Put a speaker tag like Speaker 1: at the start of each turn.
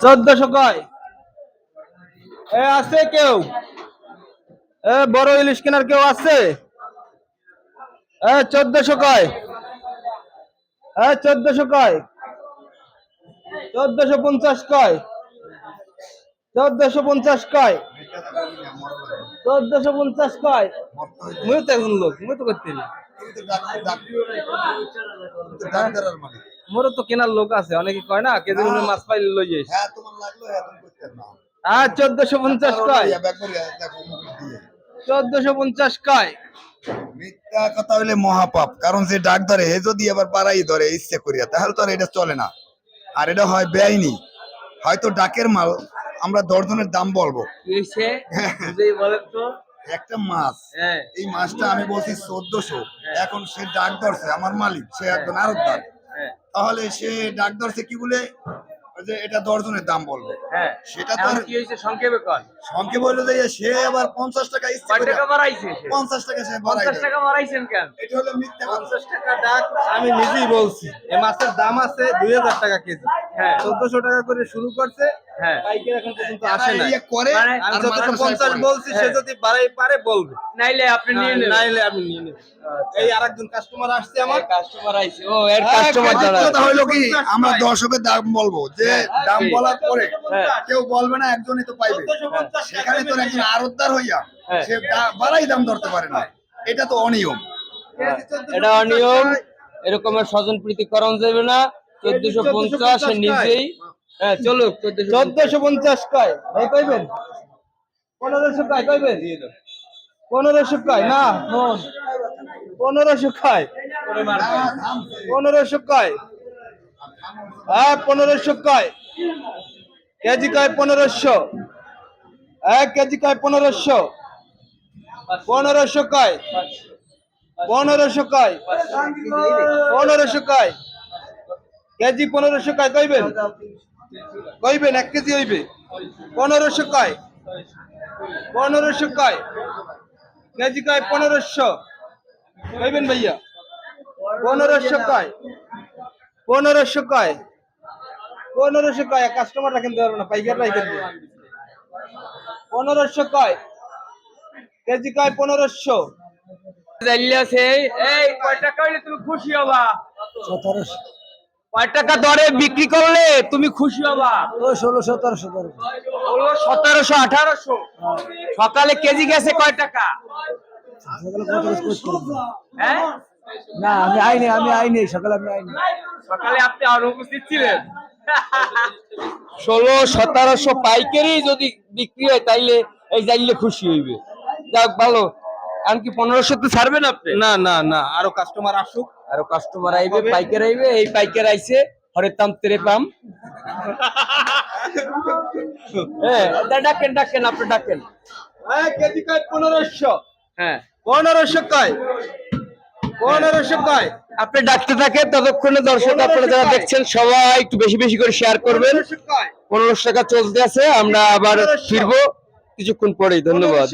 Speaker 1: চোদ্দশো কয় এ আছে কেউ এ বড় ইলিশ কেনার কেউ আছে চোদ্দশো কয় এ চোদ্দশো কয় চোদ্দশো পঞ্চাশ কয় চোদ্দশো পঞ্চাশ কয় চোদ্দশো পঞ্চাশ কয় মুই তো এখন লোক মুই তো করতে না মোর তো কেনার লোক আছে অনেকে কয় না কেজি মাছ পাইলে লই যাইস। হ্যাঁ চোদ্দশো পঞ্চাশ কয়? চোদ্দশো পঞ্চাশ কয়?
Speaker 2: মিথ্যা কথা হইলে মহাপাপ কারণ যে ডাক ধরে হে যদি আবার পাড়াই ধরে ইচ্ছে করিয়া তাহলে তো আর এটা চলে না। আর এটা হয় বেআইনি। হয়তো ডাকের মাল আমরা দর্জনের দাম বলব। একটা মাছ
Speaker 1: হ্যাঁ।
Speaker 2: এই মাছটা আমি বলছি চোদ্দশো। এখন সে ডাক ধরছে আমার মালিক সে একজন আরতদার
Speaker 1: হ্যাঁ
Speaker 2: তাহলে সে ডাক ধরছে কি বলে? ওই যে এটা দর্জনের দাম বলবে।
Speaker 1: হ্যাঁ
Speaker 2: সেটা তো
Speaker 1: কি হয়েছে সংক্ষেপে কর
Speaker 2: সঙ্গে বলল যে সে আবার পঞ্চাশ টাকা
Speaker 1: বাড়াইছে
Speaker 2: পঞ্চাশ টাকা সে
Speaker 1: পঞ্চাশ টাকা বাড়াইছেন কেন?
Speaker 2: এটা হলো মিথ্যা
Speaker 1: পঞ্চাশ টাকা ডাক আমি নিজেই বলছি। এই মাছের দাম আছে দুই হাজার টাকা কেজি।
Speaker 3: হ্যাঁ।
Speaker 1: চোদ্দশো টাকা করে শুরু করছে।
Speaker 3: হ্যাঁ।
Speaker 1: না
Speaker 2: ইয়ে করে
Speaker 3: মানে হ্যাঁ।
Speaker 1: যদি বাড়াই পারে বলবে।
Speaker 3: নাইলে আপনি নিয়ে
Speaker 1: নাইলে আমি নিয়ে নেব। এই আরেকজন কাস্টমার আসছে আমার।
Speaker 3: কাস্টমার আইছে। ও এর কাস্টমার
Speaker 2: কথা হলো কি আমরা দর্শকের দাম বলব। যে দাম। বলার পরে। কেউ বলবে না একজনই তো পাইবে। সেখানে তো একজন আরতদার হইয়া
Speaker 3: হ্যাঁ।
Speaker 2: সে বাড়াই দাম ধরতে পারে না। এটা তো অনিয়ম।
Speaker 3: এটা অনিয়ম। এরকমের স্বজন প্রীতি করণ যাবে না চোদ্দশো পঞ্চাশ নিজেই হ্যাঁ চলুক চোদ্দশো
Speaker 1: পঞ্চাশ। কয়? ভাই কইবেন? পনেরোশো কয় কইবেন? পনেরোশো কয় না পনেরোশো কয়? পনেরোশো কয়? হ্যাঁ পনেরোশো কয়। কেজি কয় পনেরোশো? এক কেজি কয়? পনেরোশো। পনেরোশো কয়? পনেরোশো কয়? পনেরোশো কয়? কেজি পনেরোশো কয়? কইবেন? কইবেন, এক কেজি হইবে। পনেরোশো কয়? পনেরোশো কয়? কেজি কয়? পনেরোশো। কইবেন ভাইয়া? পনেরোশো কয়? পনেরোশো কয়? পনেরোশো কয়? কাস্টমার রাখেন পারবে না পাইকার রাখেন পনেরোশো কয়? কেজি কয় পনেরোশো?
Speaker 3: টাকা খুশি হবা? কয় টাকা দরে বিক্রি করলে তুমি খুশি হবা?
Speaker 4: ষোলো সতেরো সতেরো
Speaker 3: সতেরোশো আঠারোশো? সকালে কেজি গেছে কয় টাকা? হ্যাঁ?
Speaker 4: না আমি আইনি আমি আইনি সকালে আমি আইনি।
Speaker 3: সকালে আপনি অনুপস্থিত ছিলেন। ষোলো সতেরোশো পাইকারি যদি বিক্রি হয় তাইলে এই যাইলে খুশি হইবে। যাক ভালো। এমনকি পনেরোশো তো ছাড়বেন আপনি?
Speaker 1: না না না। আরও কাস্টমার আসুক।
Speaker 3: আরও কাস্টমার আইবে পাইকার আইবে। এই পাইকার আইছে হরে তাম তেরে পাম। হ্যাঁ ডাকেন ডাকেন আপনি ডাকেন।
Speaker 1: কেজি কয়? পনেরোশো।
Speaker 3: হ্যাঁ।
Speaker 1: পনেরোশো কয়? পনেরোশো কয়?
Speaker 3: আপনি ডাকতে থাকেন ততক্ষণে দর্শক আপনারা যারা দেখছেন সবাই একটু বেশি বেশি করে শেয়ার করবেন।
Speaker 1: পনেরোশো
Speaker 3: টাকা চলতে আছে আমরা আবার ফিরবো। কিছুক্ষণ পরেই ধন্যবাদ।